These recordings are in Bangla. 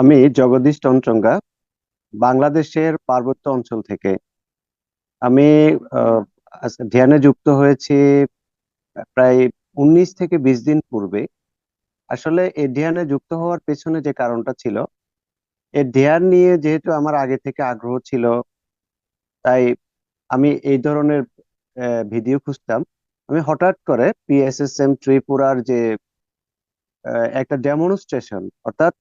আমি জগদীশ চন্দ্রঙ্গা বাংলাদেশের পার্বত্য অঞ্চল থেকে। আমি ধ্যানে যুক্ত হয়েছি প্রায় উনিশ থেকে বিশ দিন পূর্বে। আসলে এই ধ্যানে যুক্ত হওয়ার পেছনে যে কারণটা ছিল এই ধ্যান নিয়ে যেহেতু আমার আগে থেকে আগ্রহ ছিল, তাই আমি এই ধরনের ভিডিও খুঁজতাম। আমি হঠাৎ করে পিএসএসএম ত্রিপুরার যে একটা ডেমনস্ট্রেশন, অর্থাৎ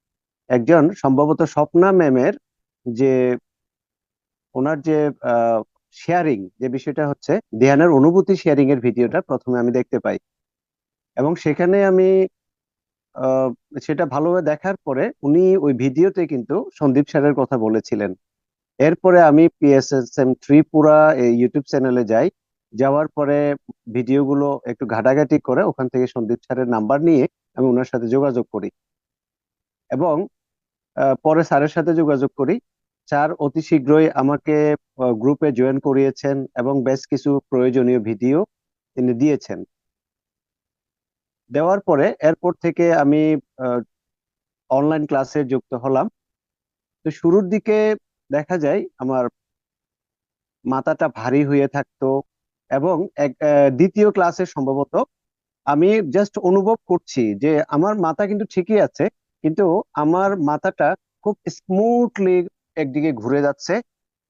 একজন সম্ভবত স্বপ্না ম্যামের যে ওনার যে শেয়ারিং যে বিষয়টা হচ্ছে ধ্যানের অনুভূতি শেয়ারিং এর ভিডিওটা প্রথমে আমি দেখতে পাই। এবং সেখানে আমি সেটা ভালোভাবে দেখার পরে উনি ওই ভিডিওতে কিন্তু সন্দীপ স্যারের কথা বলেছিলেন। এরপরে আমি পিএসএসএম ত্রিপুরা ইউটিউব চ্যানেলে যাই। যাওয়ার পরে ভিডিওগুলো একটু ঘাটাঘাটি করে ওখান থেকে সন্দীপ স্যারের নাম্বার নিয়ে আমি ওনার সাথে যোগাযোগ করি। এবং পরে স্যারের সাথে যোগাযোগ করি। স্যার অতি শীঘ্রই আমাকে গ্রুপে জয়েন করিয়েছেন এবং বেশ কিছু প্রয়োজনীয় ভিডিও তিনি দিয়েছেন। দেওয়ার পরে এরপর থেকে আমি অনলাইন ক্লাসে যুক্ত হলাম। তো শুরুর দিকে দেখা যায় আমার মাথাটা ভারী হয়ে থাকতো এবং এক দ্বিতীয় ক্লাসে সম্ভবত আমি জাস্ট অনুভব করছি যে আমার মাথা কিন্তু ঠিকই আছে কিন্তু আমার মাথাটা খুব স্মুথলি একদিকে ঘুরে যাচ্ছে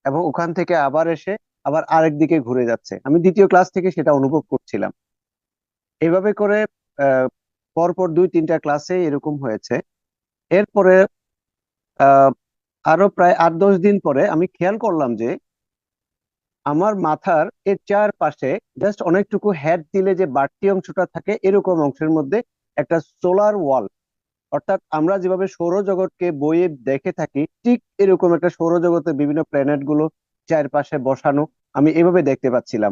এবং ওখান থেকে আবার এসে আবার আরেক দিকে ঘুরে যাচ্ছে। আমি দ্বিতীয় ক্লাস থেকে সেটা অনুভব করছিলাম। এভাবে করে পরপর দুই, তিনটা ক্লাসে এরকম হয়েছে। এরপরে আরও প্রায় আট, দশ দিন পরে আমি খেয়াল করলাম যে আমার মাথার এর চারপাশে জাস্ট অনেকটুকু হেড দিলে যে বাড়তি অংশটা থাকে, এরকম অংশের মধ্যে একটা সোলার ওয়াল অর্থাৎ আমরা যেভাবে সৌরজগৎকে বইয়ে দেখে থাকি, ঠিক এরকম একটা সৌরজগতের বিভিন্ন প্ল্যানেটগুলো চারপাশে বসানো আমি এভাবে দেখতে পাচ্ছিলাম।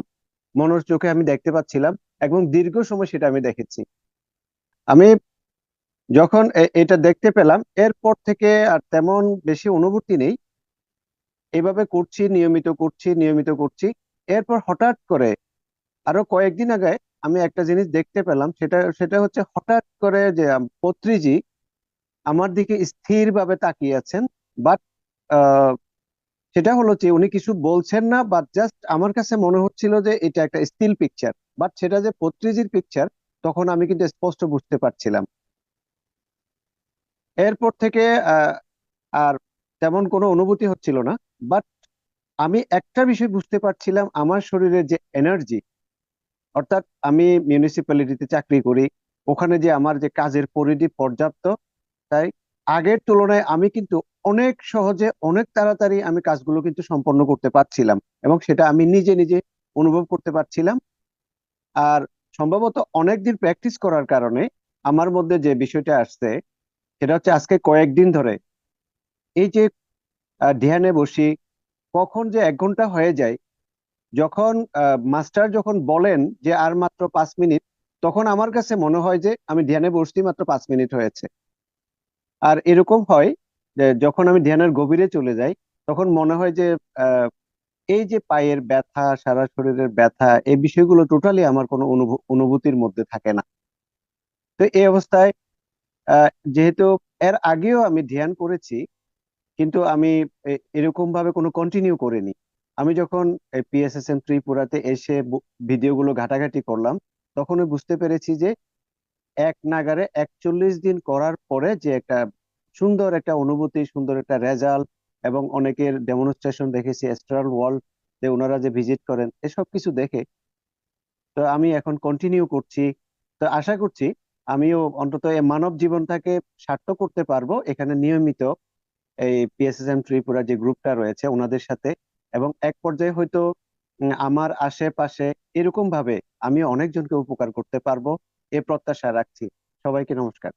মনোর চোখে আমি দেখতে পাচ্ছিলাম এবং দীর্ঘ সময় সেটা আমি দেখেছি। আমি যখন এটা দেখতে পেলাম, এরপর থেকে আর তেমন বেশি অনুভূতি নেই। এভাবে করছি, নিয়মিত করছি নিয়মিত করছি। এরপর হঠাৎ করে আরও কয়েকদিন আগে আমি একটা জিনিস দেখতে পেলাম, সেটা সেটা হচ্ছে হঠাৎ করে যে পত্রীজি আমার দিকে স্থিরভাবে তাকিয়ে আছেন বাট সেটা হলো যে উনি কিছু বলছেন না বাট জাস্ট আমার কাছে মনে হচ্ছিল যে এটা একটা স্টিল পিকচার বাট সেটা যে পত্রীজির পিকচার তখন আমি কিন্তু স্পষ্ট বুঝতে পারছিলাম। এরপর থেকে আর তেমন কোনো অনুভূতি হচ্ছিল না বাট আমি একটা বিষয় বুঝতে পারছিলাম, আমার শরীরের যে এনার্জি অর্থাৎ আমি মিউনিসিপ্যালিটিতে চাকরি করি, ওখানে যে আমার যে কাজের পরিধি পর্যাপ্ত, তাই আগের তুলনায় আমি কিন্তু অনেক সহজে, অনেক তাড়াতাড়ি আমি কাজগুলো কিন্তু সম্পন্ন করতে পারছিলাম এবং সেটা আমি নিজে নিজে অনুভব করতে পারছিলাম। আর সম্ভবত অনেকদিন প্র্যাকটিস করার কারণে আমার মধ্যে যে বিষয়টা আসছে, সেটা হচ্ছে আজকে কয়েকদিন ধরে, এই যে ধ্যানে বসি, কখন যে এক ঘণ্টা হয়ে যায় যখন মাস্টার যখন বলেন যে আর মাত্র পাঁচ মিনিট, তখন আমার কাছে মনে হয় যে আমি ধ্যানে বসছি মাত্র পাঁচ মিনিট হয়েছে। আর এরকম হয় যে যখন আমি ধ্যানের গভীরে চলে যাই, তখন মনে হয় যে এই যে পায়ের ব্যথা, সারা শরীরের ব্যথা, এই বিষয়গুলো টোটালি আমার কোনো অনুভূ- অনুভূতির মধ্যে থাকে না। তো এই অবস্থায় যেহেতু এর আগেও আমি ধ্যান করেছি, কিন্তু আমি এরকম ভাবে কোনো কন্টিনিউ করিনি। আমি যখন পিএসএসএম ত্রিপুরাতে এসে ভিডিওগুলো ঘাটাঘাটি করলাম তখন বুঝতে পেরেছি যে এক নাগারে একচল্লিশ দিন করার পরে যে একটা সুন্দর একটা অনুভূতি, সুন্দর একটা রেজাল্ট এবং অনেকের ডেমনস্ট্রেশন দেখেছি অ্যাস্ট্রাল ওয়ার্ল্ড যে ওনারা যে ভিজিট করেন, এসব কিছু দেখে তো আমি এখন কন্টিনিউ করছি। তো আশা করছি আমিও অন্তত এই মানব জীবনটাকে সার্থক করতে পারব। এখানে নিয়মিত এই পিএসএসএম ত্রিপুরা যে গ্রুপটা রয়েছে, ওনাদের সাথে এবং এক পর্যায়ে হয়তো আমার আশেপাশে এরকম ভাবে আমি অনেকজনকে উপকার করতে পারব, এ প্রত্যাশা রাখছি। সবাইকে নমস্কার।